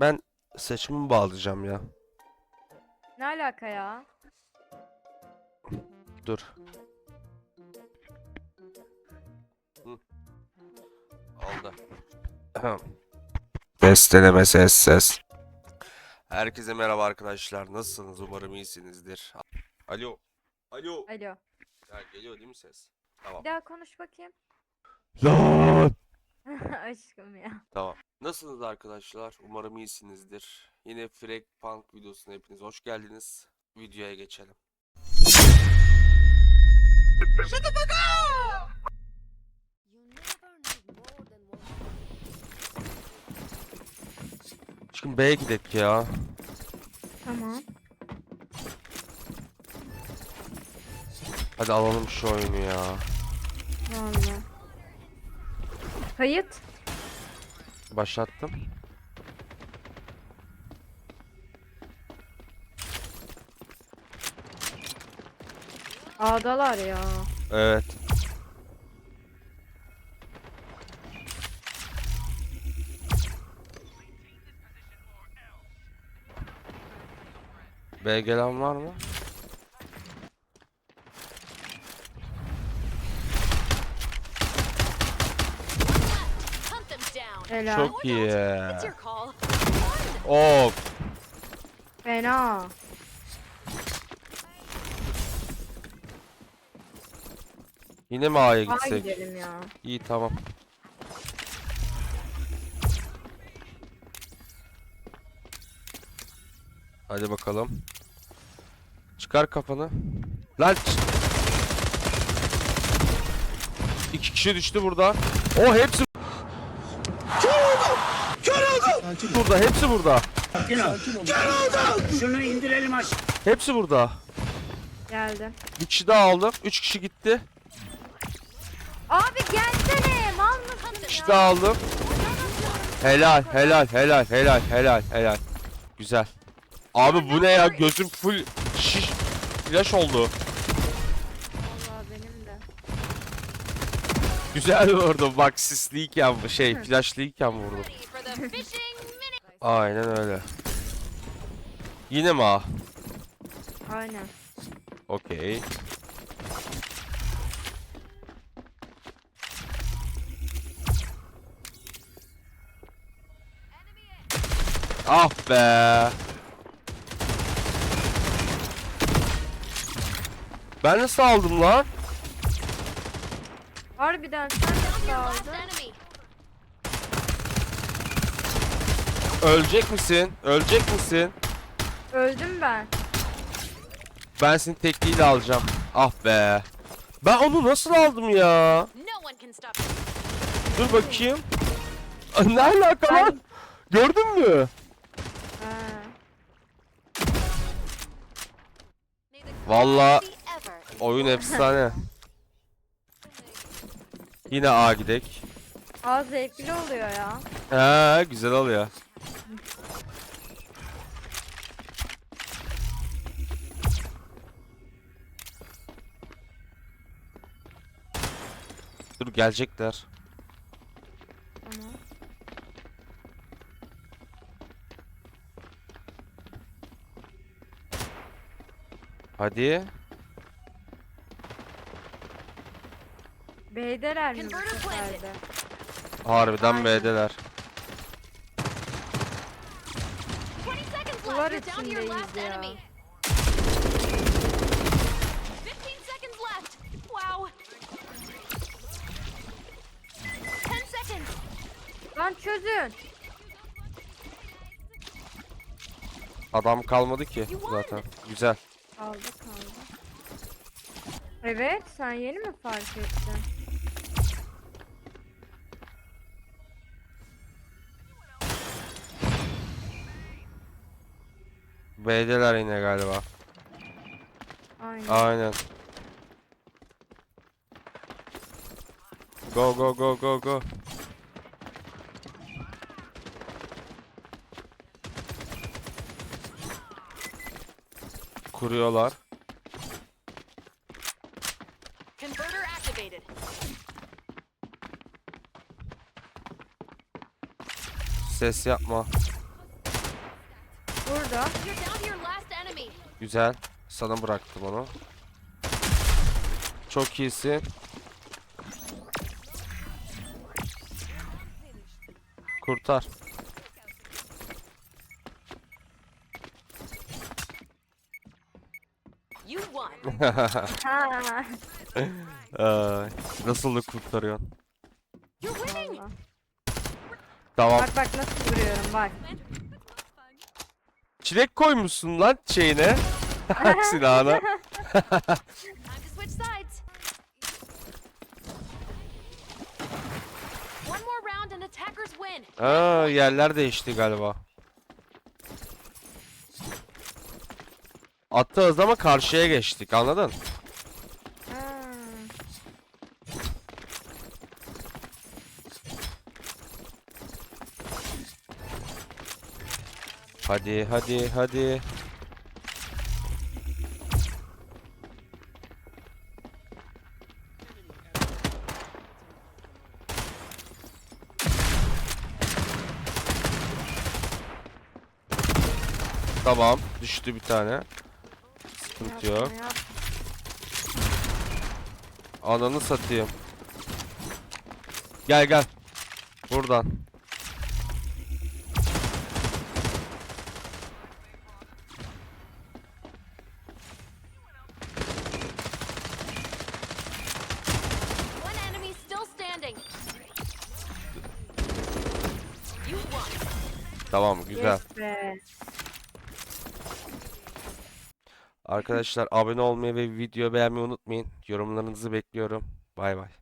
Ben saçımı bağlayacağım ya. Ne alaka ya? Dur. Hı. Oldu. Ses deneme ses ses. Herkese merhaba arkadaşlar. Nasılsınız? Umarım iyisinizdir. Alo. Alo. Alo. Ya geliyor değil mi ses? Tamam. Bir daha konuş bakayım. Lan. Aşkım ya. Tamam. Nasılsınız arkadaşlar? Umarım iyisinizdir. Yine Frag Punk videosuna hepiniz hoş geldiniz. Videoya geçelim. Need more than one. Şimdi B'ye gidelim ya. Tamam. Hadi alalım şu oyunu ya. Vallahi. Kayıt. Başlattım. A'dalar ya. Evet. B gelen var mı? Helal. Çok iyi. Of. Fena. Yine mi A'ya A gitsek? gidelim ya. İyi tamam. Hadi bakalım. Çıkar kafanı. Lan ç- İki kişi düştü burada. O hepsi burada, hepsi burada. Sakin ol. Şunu indirelim aşağı. Hepsi burada. Geldim. Bir kişi daha aldım. Üç kişi gitti. Abi gelsene. Mal mısın Bir kişi ya? daha aldım. Helal, helal, helal, helal, helal, helal. Güzel. Abi bu ne ya? Gözüm full şiş flash oldu. Vallahi benim de. Güzel vurdum. Bak sisliyken bu şey, flashlıyken vurdum. Aynen öyle. Yine mi A? Aynen. Okey. Ah be. Ben nasıl aldım lan? Harbiden sen last aldın? enemy. Ölecek misin? Ölecek misin? Öldüm ben. Ben seni tekliğiyle alacağım. Ah be. Ben onu nasıl aldım ya? Dur bakayım. Aa, Ne alaka lan? Gördün mü? Ha. Ever. oyun efsane. Yine A gidek. A zevkli oluyor ya. He güzel oluyor. Gelecekler. Tamam. Hadi. B'deler mi bu planted. seferde? Harbiden Aynen. B'deler. 20 seconds Duvar left. You're down to your içindeyiz last ya. Lan çözün. Adam kalmadı ki zaten. Güzel. Kaldı kaldı. Evet sen yeni mi fark ettin? B'deler yine galiba. Aynen. Aynen. Go go go go go. Kuruyorlar. Converter activated. Ses yapma. burada. You're down to your last enemy. Güzel. Sana bıraktım onu. Çok iyisin. Kurtar. You won. Ha. Ay, nasıl da kurtarıyorsun? Vallahi. Tamam. Bak bak nasıl vuruyorum bak. Çilek koymuşsun lan şeyine. Silahına. Time to switch sides. One more round and attackers win. Aa, yerler değişti galiba. Attı hızlı ama karşıya geçtik anladın? Ha. Hadi hadi hadi. Tamam düştü bir tane. Sıkıntı yok. Yapma. Ananı satayım. Gel gel. Buradan. One enemy still standing. You won. Tamam güzel. Yes be. Arkadaşlar abone olmayı ve video beğenmeyi unutmayın. Yorumlarınızı bekliyorum. Bay bay.